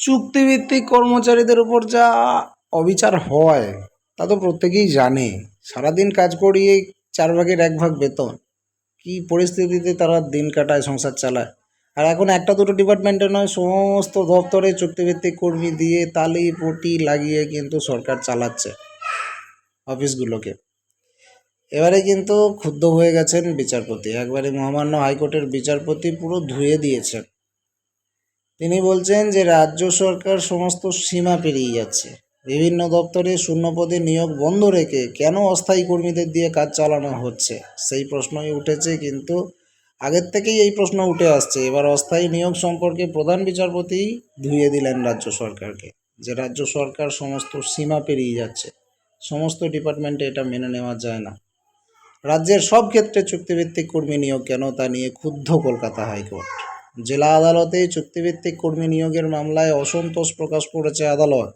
চুক্তিভিত্তিক কর্মচারীদের উপর যা অবিচার হয়, তা তো প্রত্যেকেই জানে। সারাদিন কাজ করিয়ে চার ভাগের এক ভাগ বেতন। কি পরিস্থিতিতে তারা দিন কাটায়, সংসার চালায়? আর এখন একটা দুটো ডিপার্টমেন্টে নয়, সমস্ত দপ্তরে চুক্তিভিত্তিক কর্মী দিয়ে তালি পটি লাগিয়ে কিন্তু সরকার চালাচ্ছে অফিসগুলোকে। এবারে কিন্তু ক্ষুব্ধ হয়ে গেছেন বিচারপতি। একবারে মহামান্য হাইকোর্টের বিচারপতি পুরো ধুয়ে দিয়েছেন। তিনি বলছেন যে রাজ্য সরকার সমস্ত সীমা পেরিয়ে যাচ্ছে। বিভিন্ন দপ্তরে শূন্যপদে নিয়োগ বন্ধ রেখে কেন অস্থায়ী কর্মীদের দিয়ে কাজ চালানো হচ্ছে? সেই প্রশ্নই উঠেছে, কিন্তু আগের থেকেই এই প্রশ্ন উঠে আসছে। এবার অস্থায়ী নিয়োগ সম্পর্কে প্রধান বিচারপতি ধুয়ে দিলেন রাজ্য সরকারকে যে রাজ্য সরকার সমস্ত সীমা পেরিয়ে যাচ্ছে। সমস্ত ডিপার্টমেন্টে এটা মেনে নেওয়া যায় না। রাজ্যের সব ক্ষেত্রে চুক্তিভিত্তিক কর্মী নিয়োগ কেন তা নিয়ে ক্ষুব্ধ কলকাতা হাইকোর্ট। জেলা আদালতে চুক্তিভিত্তিক কর্মী নিয়োগের মামলায় অসন্তোষ প্রকাশ করেছে আদালত।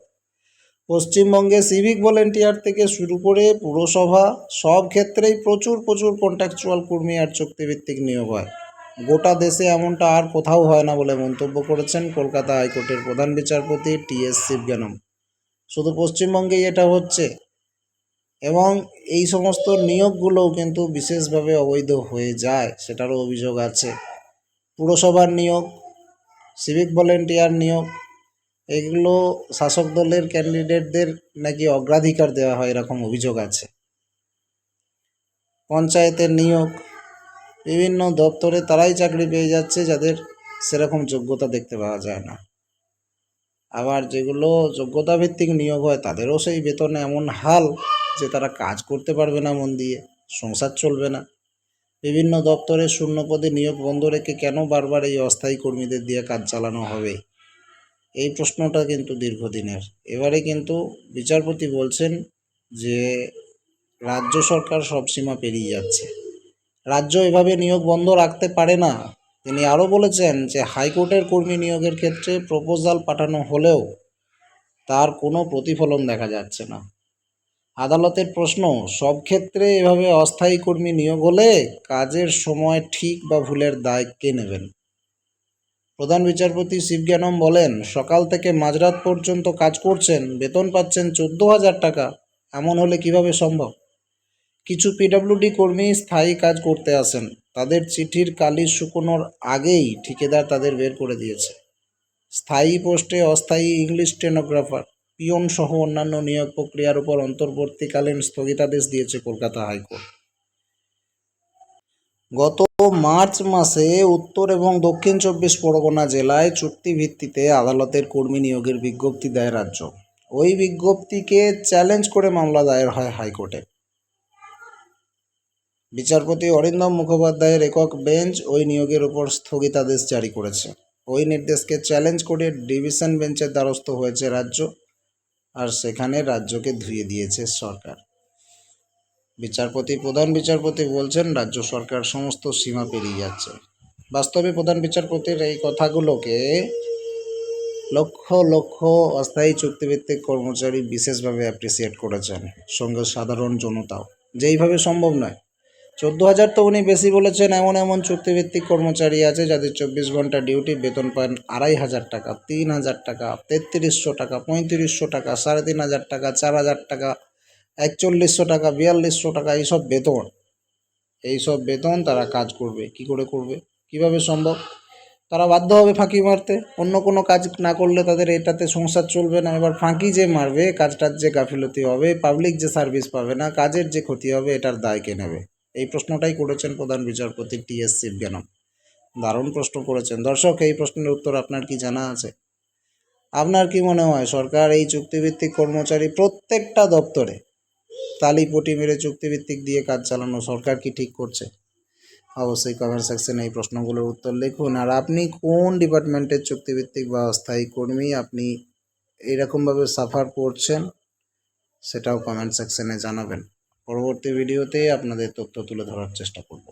পশ্চিমবঙ্গে সিভিক ভলেন্টিয়ার থেকে শুরু করে পুরসভা, সব ক্ষেত্রেই প্রচুর প্রচুর কন্ট্রাকচুয়াল কর্মী আর চুক্তিভিত্তিক নিয়োগ হয়। গোটা দেশে এমনটা আর কোথাও হয় না বলে মন্তব্য করেছেন কলকাতা হাইকোর্টের প্রধান বিচারপতি টি এস শিবজ্ঞানম শুধু পশ্চিমবঙ্গেই এটা হচ্ছে। এবং এই সমস্ত নিয়োগগুলোও কিন্তু বিশেষভাবে অবৈধ হয়ে যায়, সেটারও অভিযোগ আছে। পুরসভার নিয়োগ সিভিক ভলেন্টিয়ার নিয়োগ, এগুলো শাসক দলের ক্যান্ডিডেটদের নাকি অগ্রাধিকার দেওয়া হয় এরকম অভিযোগ আছে। পঞ্চায়েতের নিয়োগ, বিভিন্ন দপ্তরে তারাই চাকরি পেয়ে যাচ্ছে যাদের সেরকম যোগ্যতা দেখতে পাওয়া যায় না। আবার যেগুলো যোগ্যতা ভিত্তিক নিয়োগ হয় তাদেরও সেই বেতনে এমন হাল যে তারা কাজ করতে পারবে না মন দিয়ে, সংসার চলবে না। বিভিন্ন দপ্তরে শূন্যপদে নিয়োগ বন্ধ রেখে কেন বারবার এই অস্থায়ী কর্মীদের দিয়ে কাজ চালানো হবে? এই প্রশ্নটা কিন্তু দীর্ঘদিনের। এবারে কিন্তু বিচারপতি বলছেন যে, রাজ্য সরকার সব সীমা পেরিয়ে যাচ্ছে। রাজ্য এভাবে নিয়োগ বন্ধ রাখতে পারে না। তিনি আরও বলেছেন যে, হাইকোর্টের কর্মী নিয়োগের ক্ষেত্রে প্রপোজাল পাঠানো হলেও তার কোনো প্রতিফলন দেখা যাচ্ছে না। আদালতের প্রশ্ন, সব ক্ষেত্রে এভাবে অস্থায়ী কর্মী নিয়োগ হলে কাজের সময় ঠিক বা ভুলের দায় কে নেবেন? প্রধান বিচারপতি শিবজ্ঞানম বলেন, সকাল থেকে মাঝরাত পর্যন্ত কাজ করছেন, বেতন পাচ্ছেন চোদ্দ হাজার টাকা। এমন হলে কীভাবে সম্ভব? কিছু পিডব্লিউডি কর্মী স্থায়ী কাজ করতে আসেন। তাদের চিঠির কালি শুকোনোর আগেই ঠিকাদার তাদের বের করে দিয়েছে। স্থায়ী পোস্টে অস্থায়ী ইংলিশ স্টেনোগ্রাফার পিয়ন সহ অন্যান্য নিয়োগ প্রক্রিয়ার উপর অন্তর্বর্তীকালীন স্থগিতাদেশ দিয়েছে কলকাতা হাইকোর্ট। গত মার্চ মাসে উত্তর এবং দক্ষিণ চব্বিশ পরগনা জেলায় চুক্তি ভিত্তিতে আদালতের কর্মী নিয়োগের বিজ্ঞপ্তি দেয় রাজ্য। ওই বিজ্ঞপ্তিকে চ্যালেঞ্জ করে মামলা দায়ের হয় হাইকোর্টে। বিচারপতি অরিন্দম মুখোপাধ্যায়ের একক বেঞ্চ ওই নিয়োগের উপর স্থগিতাদেশ জারি করেছে। ওই নির্দেশকে চ্যালেঞ্জ করে ডিভিশন বেঞ্চের দ্বারস্থ হয়েছে রাজ্য। আর সেখানে রাজ্যকে ধুয়ে দিয়েছে সরকার। বিচারপতি, প্রধান বিচারপতি বলছেন, রাজ্য সরকার সমস্ত সীমা পেরিয়ে যাচ্ছে। বাস্তবে প্রধান বিচারপতির এই কথাগুলোকে লক্ষ লক্ষ অস্থায়ী চুক্তিভিত্তিক কর্মচারী বিশেষভাবে অ্যাপ্রিসিয়েট করেছেন সঙ্গে সাধারণ জনতাও। যেইভাবে সম্ভব নয় চোদ্দ হাজার তো উনি বেশি বলেছেন, এমন এমন চুক্তিভিত্তিক কর্মচারী আছে যাদের চব্বিশ ঘণ্টা ডিউটি, বেতন পান আড়াই হাজার টাকা, তিন হাজার টাকা, তেত্রিশশো টাকা, পঁয়ত্রিশশো টাকা, সাড়ে তিন হাজার টাকা, চার হাজার টাকা, একচল্লিশশো টাকা, বিয়াল্লিশশো টাকা, এইসব বেতন। এইসব বেতন তারা কাজ করবে। কি করে করবে? কীভাবে সম্ভব? তারা বাধ্য হবে ফাঁকি মারতে। অন্য কোনো কাজ না করলে তাদের এটাতে সংসার চলবে না। এবার ফাঁকি যে মারবে, কাজটার যে গাফিলতি হবে পাবলিক যে সার্ভিস পাবে না, কাজের যে ক্ষতি হবে, এটার দায় কে নেবে? এই প্রশ্নটাই করেছেন প্রধান বিচারপতি টি এস শিবজ্ঞানম দারুণ প্রশ্ন করেছেন। দর্শক, এই প্রশ্নের উত্তর আপনার কি জানা আছে? আপনার কি মনে হয়, সরকার এই চুক্তিভিত্তিক কর্মচারী প্রত্যেকটা দপ্তরে তালিপটি মেরে চুক্তিভিত্তিক দিয়ে কাজ চালানো সরকার কি ঠিক করছে? অবশ্যই কমেন্ট সেকশনে এই প্রশ্নগুলোর উত্তর লিখুন। আর আপনি কোন ডিপার্টমেন্টের চুক্তিভিত্তিক বা অস্থায়ী কর্মী? আপনি এইরকমভাবে সাফার করছেন? সেটাও কমেন্ট সেকশনে জানাবেন। পরবর্তী ভিডিওতে আপনাদের তথ্য তুলে ধরার চেষ্টা করব।